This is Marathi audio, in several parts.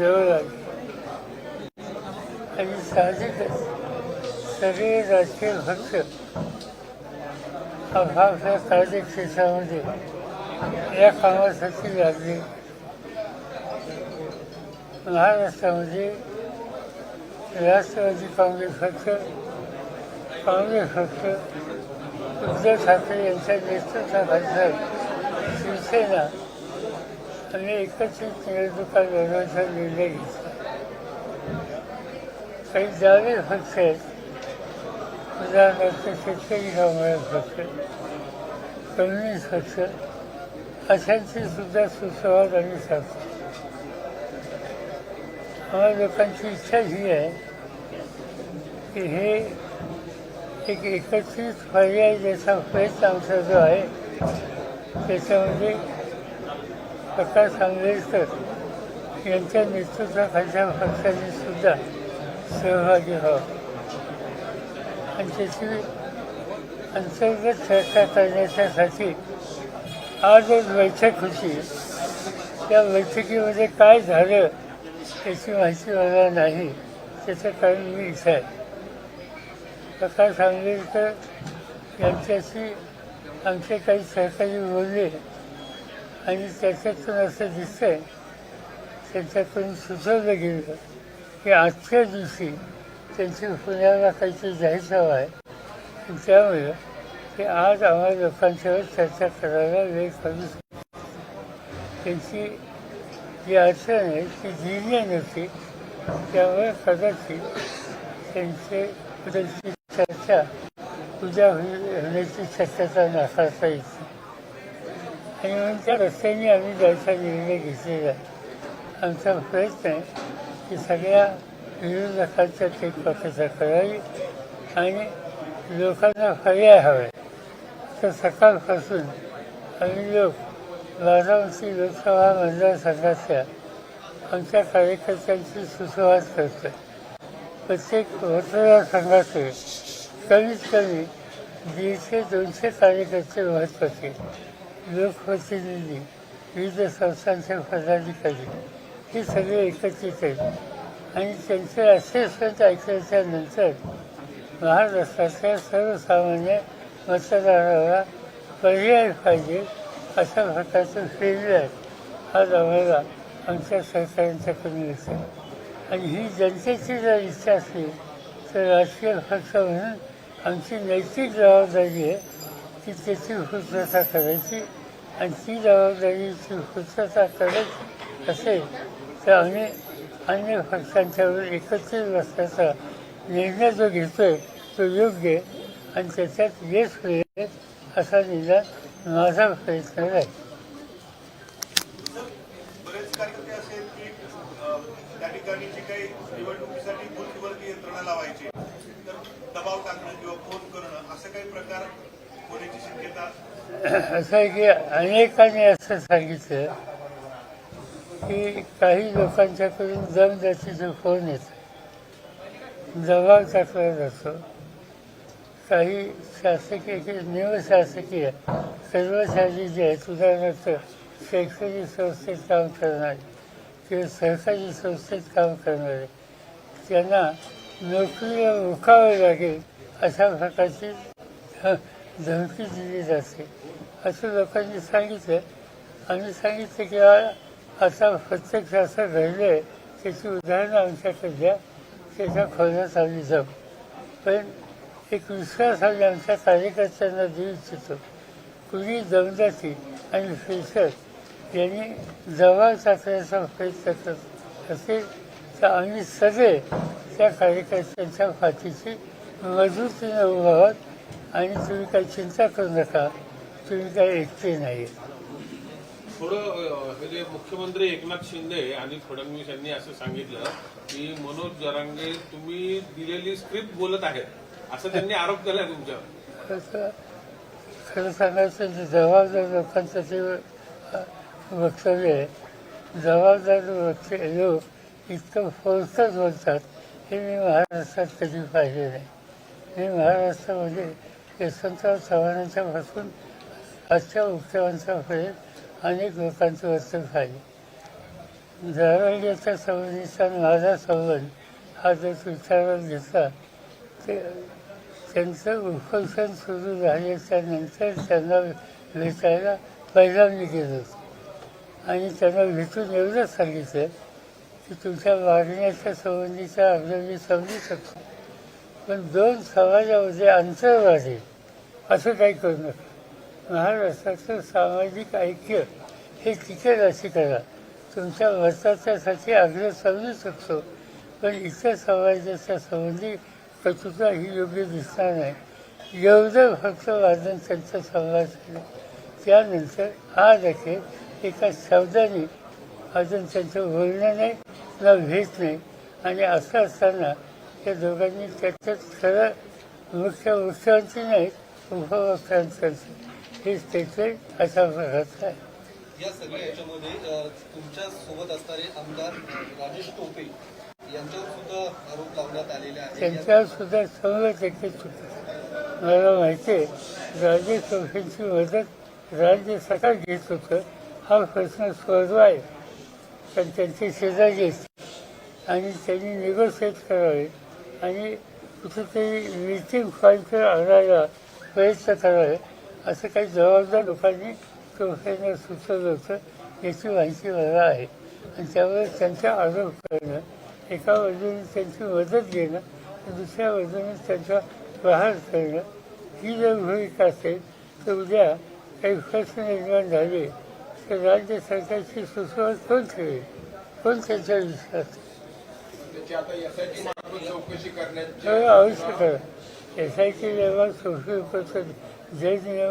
जवळ आली आणि साहजिकच सगळे राजकीय पक्ष आपापल्या कार्यक्षेत्रामध्ये या कामासाठी लागले महाराष्ट्रामध्ये राष्ट्रवादी काँग्रेस पक्ष काँग्रेस पक्ष उद्धव ठाकरे यांच्या नेतृत्वाखाली शिवसेना आणि एकत्रित निवडणुका लढवण्याचा निर्णय घेतला काही जावे पक्ष आहेत उदाहरणार्थ शेतकरी कामगार पक्ष कम्युनिस्ट पक्ष अशांचे सुद्धा सुसंवाद आणि साधतो आम्हा लोकांची इच्छा ही आहे की हे एक एकत्रित पर्याय ज्याचा प्रयत्न आमचा जो आहे त्याच्यामध्ये प्रकाश आंबेडकर यांच्या नेतृत्वाखालच्या पक्षाने सुद्धा सहभागी व्हावं. आणि त्याची अंतर्गत चर्चा करण्याच्यासाठी आज एक बैठक होती. त्या बैठकीमध्ये काय झालं याची माहिती मला नाही त्याचं कारण मी इथं आहे. प्रकाश आंबेडकर यांच्याशी आमचे काही सहकारी बोलले. आणि त्याच्यातून असं दिसतंय त्यांच्याकडून सुचवलं गेलं की आजच्या दिवशी त्यांची पुण्याला काहीतरी जाहीर सभा आहे. त्यामुळे ते आज आम्हाला लोकांसोबत चर्चा करायला वेळ करू शकतो त्यांची जी अडचण आहे ती दिली नव्हती. त्यामुळे कदाचित त्यांचे चर्चा उद्या होण्याची शक्यता नाकारता येते आणि म्हणून त्या रस्त्याने आम्ही जायचा निर्णय घेतलेला आहे आमचा प्रयत्न आहे की सगळ्या विरोधकांच्या टेकपाकता करावी आणि लोकांना पर्याय हवा तर सकाळपासून आम्ही लोक बारामती लोकसभा मतदारसंघाच्या आमच्या कार्यकर्त्यांची सुसंवाद करतो प्रत्येक मतदारसंघाचे कमीत कमी दीडशे दोनशे कार्यकर्ते महत्त्वाचे लोकप्रतिनिधी विविध संस्थांचे पदाधिकारी हे सगळे एकत्रित आहेत. आणि त्यांचे असेसमेंट ऐकल्याच्यानंतर महाराष्ट्रातल्या सर्वसामान्य मतदाराला पर्याय पाहिजे अशा प्रकारचं फीडबॅक आज आम्हाला आमच्या सरकारांच्याकडून असेल आणि ही जनतेची जर इच्छा असली तर राजकीय पक्ष म्हणून आमची नैतिक जबाबदारी आहे की त्याची पूर्तता करायची. आणि ती जबाबदारीची पूर्तता करत असेल तर आम्ही अन्य पक्षांच्यावर एकत्रित बसण्याचा निर्णय जो घेतोय तो योग्य आणि त्याच्यात यश होईल असा निदान माझा प्रयत्न आहे. त्या ठिकाणी काही निवडणुकीसाठी यंत्रणा लावायची तर दबाव टाकणं किंवा फोन करणं असं काही प्रकार असं आहे की अनेकांनी असं सांगितलं की काही लोकांच्याकडून जमजातीचं फोन येतं. दबाव टाकला जातो काही शासकीय निमशासकीय कर्मचारी जे आहेत उदाहरणार्थ शैक्षणिक संस्थेत काम करणारे किंवा सरकारी संस्थेत काम करणारे त्यांना नोकरीला रोखावं लागेल अशा प्रकारची धमकी दिली जाते. असं लोकांनी सांगितलं. आम्ही सांगितलं की आता प्रत्यक्ष असं घडलं आहे त्याची उदाहरणं आमच्याकडे द्या त्याच्या खोल्यात आम्ही जाऊ. पण एक विश्वास आम्ही आमच्या कार्यकर्त्यांना देऊ इच्छितो. कुणी दमदाटी आणि फेसर यांनी जवळ टाकण्याचा प्रयत्न करत असेल तर आम्ही सगळे त्या कार्यकर्त्यांच्या पाठीशी मजबूतीने उभा आहोत. आणि तुम्ही काही चिंता करू नका. तुम्ही काही एकटे नाही थोडं अ, हे जे मुख्यमंत्री एकनाथ शिंदे आणि फडणवीस यांनी असं सांगितलं की मनोज जरांगे तुम्ही दिलेली स्क्रिप्ट बोलत आहेत. असं त्यांनी आरोप केलाय तुमच्यावर. खरं सांगायचं जबाबदार लोकांचं ते वक्तव्य आहे जबाबदार वक्ते लोक इतकं फोर्सच बोलतात हे मी महाराष्ट्रात कधी पाहिले नाही. मी महाराष्ट्रामध्ये यशवंतराव चव्हाणांच्या पासून आजच्या मुख्यमंत्र्यांपर्यंत अनेक लोकांचे वर्ष झाले. धाराड्याच्या संबंधीचा माझा संबंध हा जर विचारात घेतला ते त्यांचं उपोषण सुरू झाल्याच्यानंतर त्यांना भेटायला पहिल्यांदा गेलो होतो. आणि त्यांना भेटून एवढंच सांगितलं की तुमच्या मागण्याच्या संबंधीचा अर्ज मी समजू शकतो. पण दोन समाजामध्ये अंतर वाढेल असं काही करू नका. महाराष्ट्राचं सामाजिक ऐक्य हे टिकेल अशी करा. तुमच्या वर्षाच्यासाठी आग्रह समजू शकतो पण इतर समाजाच्या संबंधी कटुता ही योग्य दिसणार नाही. एवढं फक्त वादन त्यांचा संवाद झाला त्यानंतर आज अखेर एका शब्दाने अजून त्यांचं बोलणं नाही ना भेट नाही. आणि असं असताना या दोघांनी त्याच्यात खरं मुख्य मुख्यमंत्री नाहीत उपमुख्यमंत्र्यांचं हे स्टेटमेंट अशा प्रकारचं आहे. या सगळ्या याच्यामध्ये तुमच्यासोबत असणारे आमदार राजेश टोपे यांच्यावर सुद्धा आरोप लावण्यात आलेले आहेत. त्यांच्यावर सुद्धा सगळं टक्के मला माहिती आहे राजेश टोपेंची मदत राज्य सरकार घेत होतं. हा प्रश्न सोडवा आहे. पण त्यांचे शेजारी आणि त्यांनी निगोशिएट करावे. आणि कुठेतरी मीटिंग पॉईंटवर आणायला प्रयत्न करावे. असं काही जबाबदार लोकांनी टोपेंना सुचवलं होतं याची माहिती मला आहे. आणि त्यामुळे त्यांचा आरोप करणं एका बाजूने त्यांची मदत घेणं दुसऱ्या बाजूने त्यांचा प्रहार करणं ही जर भूमिका असेल तर उद्या काही प्रश्न निर्माण झाले तर राज्य सरकारची सुचवण कोण ठेवेल कोण त्यांच्या विश्वास त्याची आता एसआयटी मार्फत चौकशी करण्याची सगळं आवश्यक आहे. एस आय टी नियमा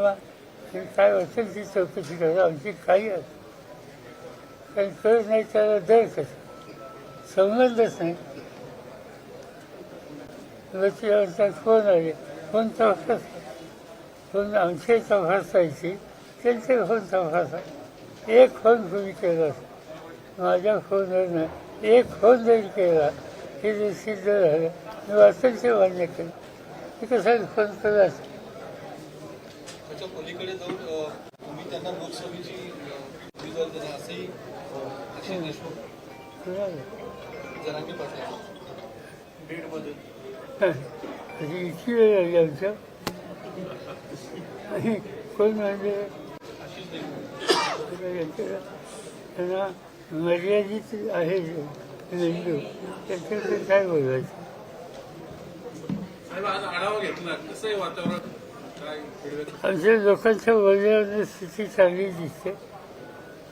आणि काय असेल ती चौकशी करा. आमची काही असं कारण कळत नाही त्याला दर कसा संबंधच नाही. म्हणतात फोन आले फोन तपास? फोन आमचे तपासायची? त्यांचे फोन तपासा. एक फोन कुणी केला असेल. माझ्या फोनवरनं एक फोन जरी केला हे जर सिद्ध झालं मी वाचन ते मान्य केलं. ते कसं फोन केला असेल त्याच्या पलीकडे जाऊन अ, तुम्ही त्यांना लोकसभेची अ, उमेदवारी देणार असंही अ, अक्षय देशमुख कुणाला? जरांगे पाटील बीडमध्ये. अशी इतकी वेळ आमच्या. आणि कोण म्हणजे? त्यांना मर्यादित आहे मेंदू त्यांच्याकडे काय बोलायचं? आमच्या लोकांच्या बोलण्यावर स्थिती चांगली दिसते.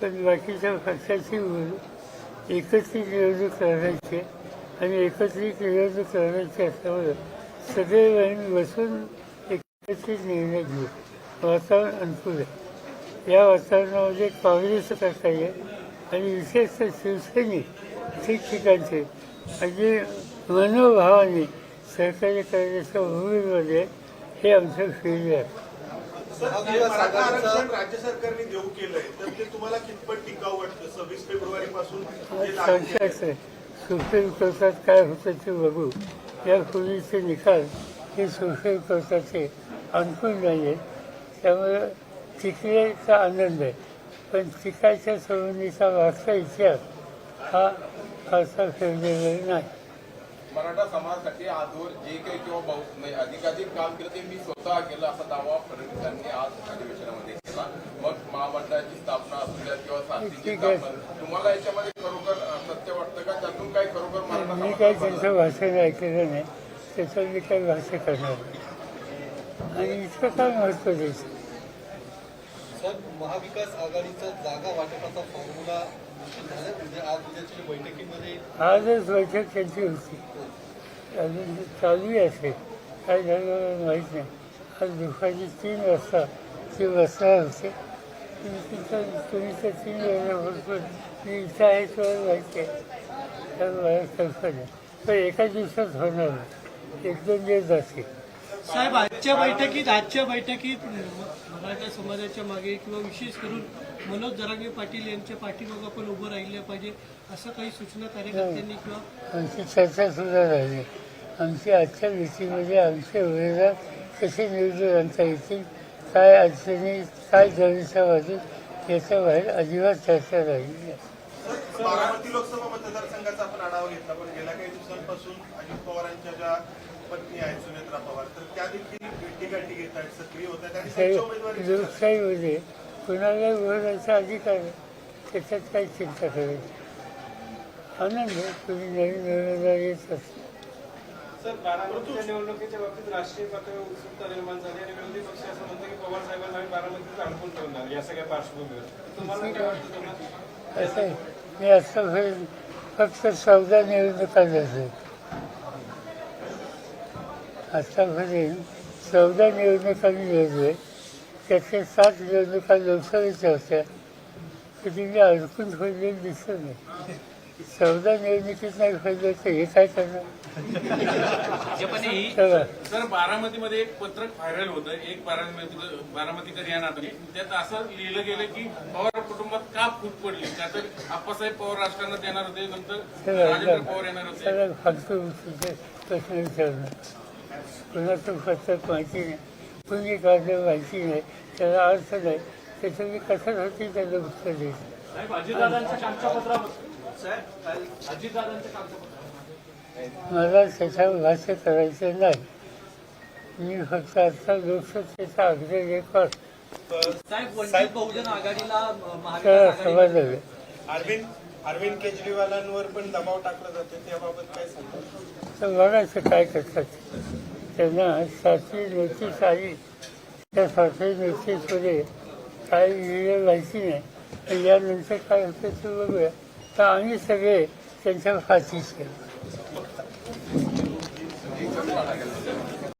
पण बाकीच्या पक्षाची एकत्रित निवडणूक करायची आणि एकत्रित निवडणूक करायची असल्यामुळं सदैव आम्ही बसून एकत्रित निर्णय घेऊ वातावरण अनुकूल आहे. या वातावरणामध्ये काँग्रेस करता येईल आणि विशेषतः शिवसैनिक ठिकठिकाणचे आणि मनोभावाने सहकार्य करण्याच्या भूमीमध्ये हे आमचं फील्ड आहे. राज्य सरकारने देऊ केलंय तर ते तुम्हाला कितपत टिकाऊ वाटतं? सव्वीस फेब्रुवारी पासून आज जे लागू केलंय. संशयच आहे. सुप्रीम कोर्टात काय होतं ते बघू. यापूर्वीचे निकाल हे सुप्रीम कोर्टाचे अनुकूल नाही आहेत त्यामुळे टिकण्याचा आनंद आहे. पण टिकायच्या संबंधीचा मागचा इतिहास हा फारसा फेवरेबल नाही. मराठा समाजासाठी आजवर जे काही किंवा म्हणजे अधिकाधिक काम केलं ते मी स्वतः केलं असा दावा फडणवीसांनी आज अधिवेशनामध्ये केला. मग महामंडळाची स्थापना असू द्या किंवा. स्थापना तुम्हाला याच्यामध्ये खरोखर सत्य वाटतं का? त्यातून काही खरोखर मराठा मी काही त्यांचं भाषण ऐकलेलं नाही. त्याचं मी काही भाष्य करणार आणि इतकं काय महत्त्व द्यायचं? सर महाविकास आघाडीचा जागा वाटपाचा फॉर्म्युला म्हणजे आज उद्याच्या बैठकीमध्ये आजच बैठक त्यांची होती. अजून ते चालूही असेल काय झालं माहीत नाही. आज दुपारी तीन वाजता ती बसणार होते. तुम्ही तर तीन वाजल्यापासून मी इथं आहे तुम्हाला माहिती आहे. त्यामुळे मला कल्पना पण एका दिवसात होणार एक दोन दिवस जातील. साहेब आजच्या बैठकीत आजच्या बैठकीत मराठा समाजाच्या मागे किंवा विशेष करून मनोज जरांगे पाटील यांच्या पाठीमागं आपण उभं राहिलं पाहिजे असं काही सूचना कार्यकर्त्यांनी किंवा आमची चर्चा सुद्धा झाली. आमची आजच्या मीटिंगमध्ये आमचे उमेदवार कसे निवडून आणता येतील काय अडचणी काय जमीच्या बाजूत याच्या बाहेर अजिबात चर्चा झाली बारामती लोकसभा मतदारसंघाचा आपण आढावा घेतला पण गेल्या काही दिवसांपासून अजित पवारांच्या ज्या पत्नी आहेत सुनेत्रा पवार तर त्या देखील भेटीगाठी घेत आहेत सक्रिय होत आहेत आणि त्यांच्या उमेदवारी लोकशाहीमध्ये कुणाला बोलायचा अधिकार आहे? त्याच्यात काही चिंता करायची? आनंद तुम्ही नवीन उमेदवार येत असते. सर बारामतीच्या निवडणुकीच्या बाबतीत राष्ट्रीय पातळीवर उत्सुकता निर्माण झाली आणि विरोधी पक्ष असं म्हणतो की पवार साहेबांना आम्ही बारामतीत अडकून ठेवणार या सगळ्या पार्श्वभूमीवर. तुम्हाला काय वाटतं तुम्हाला असं आहे. मी आतापर्यंत फक्त चौदा निवडणुका लढले आतापर्यंत चौदा निवडणुका मी लढले त्यातल्या सात निवडणुका लोकसभेच्या होत्या. कधी मी अडकून ठेवलेलं दिसत नाही. चौदा निवडणुकीत नाही फैलं तर हे काय करणार? सर बारामतीमध्ये एक पत्रक व्हायरल होतं एक बारामती बारामतीकर या नात्याने त्यात असं लिहिलं गेलं की पवार कुटुंबात का फूट पडली? तर आप्पासाहेब पवार राजकारणात येणार होते नंतर राजेंद्र पवार येणार होते. गोष्टीचे प्रश्न विचारणं कुणाचं पत्रक माहिती नाही. कुणी काढलं माहिती नाही. त्याला अर्थ नाही. त्याचं मी कशासाठी त्याला उत्तर द्यायचं मला त्याच्यावर भाष्य करायचं नाही. मी फक्त आता लोकसत्तेचा आग्रह करतो साहेब बहुजन आघाडीला त्याला समाजावे अरविंद अरविंद केजरीवालांवर पण दबाव टाकला जातो. त्याबाबत काय सांगतात तर बघायचं काय करतात? त्यांना शास्त्रीय नोटीस आली त्या शास्त्रीय नोटीसमध्ये काय लिहिलं माहिती नाही. पण यानंतर काय होतं ते बघूया. तर आम्ही सगळे त्यांच्या फाशीस केलं